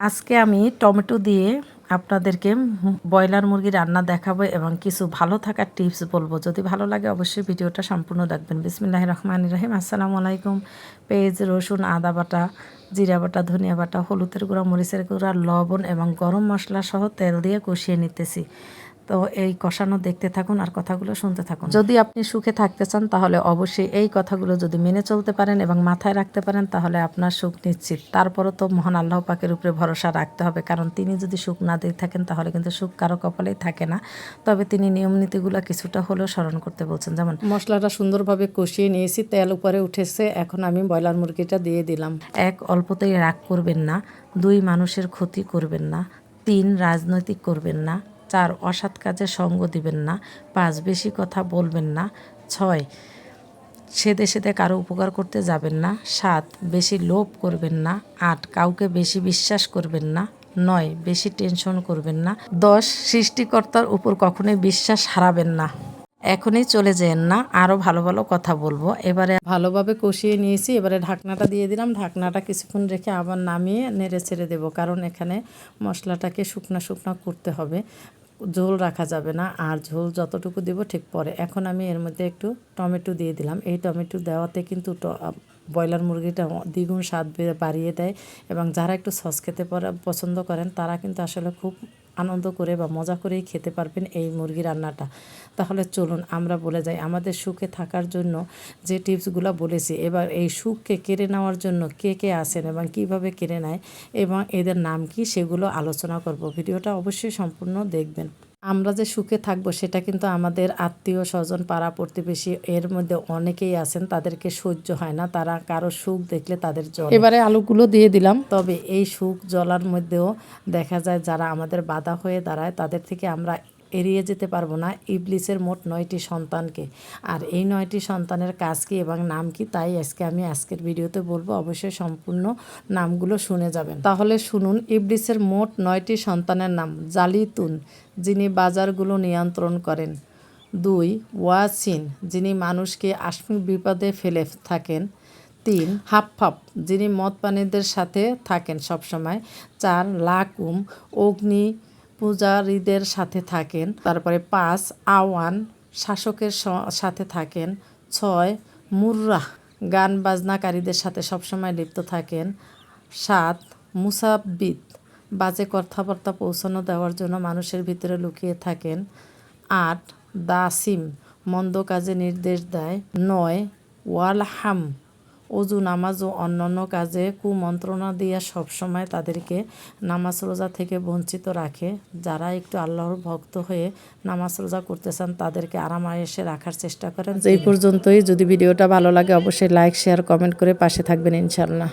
আজকে আমি টমেটো দিয়ে আপনাদেরকে ব্রয়লার মুরগি রান্না দেখাবো এবং কিছু ভালো থাকার টিপস বলব। যদি ভালো লাগে অবশ্যই ভিডিওটা সম্পূর্ণ দেখবেন। বিসমিল্লাহ রহমান রহিম। আসসালামু আলাইকুম। পেঁয়াজ, রসুন, আদা বাটা, জিরা বাটা, ধনিয়া বাটা, হলুদের গুঁড়া, মরিচের গুঁড়া, লবণ এবং গরম মশলা সহ তেল দিয়ে কষিয়ে নিতেছি। তো এই কষানো দেখতে থাকুন আর কথাগুলো শুনতে থাকুন। যদি আপনি সুখে থাকতে চান তাহলে অবশ্যই এই কথাগুলো যদি মেনে চলতে পারেন এবং মাথায় রাখতে পারেন তাহলে আপনার সুখ নিশ্চিত। তারপরও তো মহান আল্লাহ পাকের উপরে ভরসা রাখতে হবে কারণ তিনি যদি সুখ না দিয়ে থাকেন তাহলে কিন্তু সুখ কারও কপালেই থাকে না। তবে তিনি নিয়ম নীতিগুলো কিছুটা হলেও স্মরণ করতে বলছেন। যেমন মশলাটা সুন্দরভাবে কষিয়ে নিয়েছি তেল উপরে উঠেছে এখন আমি ব্রয়লার মুরগিটা দিয়ে দিলাম। এক অল্পতেই রাগ করবেন না। দুই মানুষের ক্ষতি করবেন না। তিন রাজনৈতিক করবেন না। চার, অসৎ কাজে সঙ্গ দিবেন না। পাঁচ, বেশি কথা বলবেন না। ছয় সেদে সেদে কারও উপকার করতে যাবেন না। সাত, বেশি লোভ করবেন না। আট, কাউকে বেশি বিশ্বাস করবেন না। নয়, বেশি টেনশন করবেন না। দশ, সৃষ্টিকর্তার উপর কখনোই বিশ্বাস হারাবেন না। এখনই চলে যেন না আরও ভালো ভালো কথা বলব। এবারে ভালোভাবে কষিয়ে নিয়েছি। এবারে ঢাকনাটা দিয়ে দিলাম। ঢাকনাটা কিছুক্ষণ রেখে আবার নামিয়ে নেড়ে ছেড়ে দেবো। কারণ এখানে মশলাটাকে শুকনা শুকনা করতে হবে। ঝোল রাখা যাবে না। আর ঝোল যতটুকু দেব ঠিক পরে। এখন আমি এর মধ্যে একটু টমেটো দিয়ে দিলাম। এই টমেটো দেওয়াতে কিন্তু ব্রয়লার মুরগিটা দ্বিগুণ স্বাদ বাড়িয়ে দেয়। এবং যারা একটু সস খেতে পছন্দ করেন, তারা কিন্তু আসলে খুব আনন্দ করে বা মজা করেই খেতে পারবেন এই মুরগি রান্নাটা। তাহলে চলুন আমরা বলে যাই, আমাদের সুখে থাকার জন্য যে টিপসগুলো বলেছি, এবার এই সুখকে কেড়ে নেওয়ার জন্য কে কে আসেন এবং কীভাবে কেড়ে নেয় এবং এদের নাম কি সেগুলো আলোচনা করব। ভিডিওটা অবশ্যই সম্পূর্ণ দেখবেন। আমরা যে সুখে থাকব সেটা কিন্তু আমাদের আত্মীয় স্বজন পাড়া প্রতিবেশী এর মধ্যে অনেকেই আছেন তাদেরকে সহ্য হয় না। তারা কারও সুখ দেখলে তাদের জল এবারে আলুগুলো দিয়ে দিলাম। তবে এই সুখ জলার মধ্যেও দেখা যায় যারা আমাদের বাধা হয়ে দাঁড়ায় তাদের থেকে আমরা এড়িয়ে যেতে পারব না। ইবলিসের মোট নয়টি সন্তানকে। আর এই নয়টি সন্তানের কাজ কি এবং নাম কি তাই আজকে আমি আজকের ভিডিওতে বলব। অবশ্যই সম্পূর্ণ নামগুলো শুনে যাবেন। তাহলে শুনুন, ইবলিসের মোট নয়টি সন্তানের নাম। জালিতুন, যিনি বাজারগুলো নিয়ন্ত্রণ করেন। দুই, ওয়াসিন, যিনি মানুষকে আসমিক বিপদে ফেলে থাকেন। তিন হাফ যিনি মদ পানীদের সাথে থাকেন সবসময়। চার, লাকুম, অগ্নি পূজারীদের সাথে থাকেন। তারপরে পাঁচ আওয়ান শাসকের সাথে থাকেন। ছয় মুর্রাহ গান বাজনাকারীদের সাথে সবসময় লিপ্ত থাকেন। সাত মুসাব্বিদ বাজে কথাবার্তা পৌঁছানো দেওয়ার জন্য মানুষের ভিতরে লুকিয়ে থাকেন। আট দাসিম মন্দ কাজে নির্দেশ দেয়। নয় ওয়ালহাম অজু নামাজ ও অন্যান্য কাজে কুমন্ত্রণা দিয়ে সবসময় তাদেরকে নামাজ রোজা থেকে বঞ্চিত রাখে। যারা একটু আল্লাহর ভক্ত হয়ে নামাজ রোজা করতে চান তাদেরকে আরামায়েসে রাখার চেষ্টা করেন এই পর্যন্তই। যদি ভিডিওটা ভালো লাগে অবশ্যই লাইক শেয়ার কমেন্ট করে পাশে থাকবেন ইনশাল্লাহ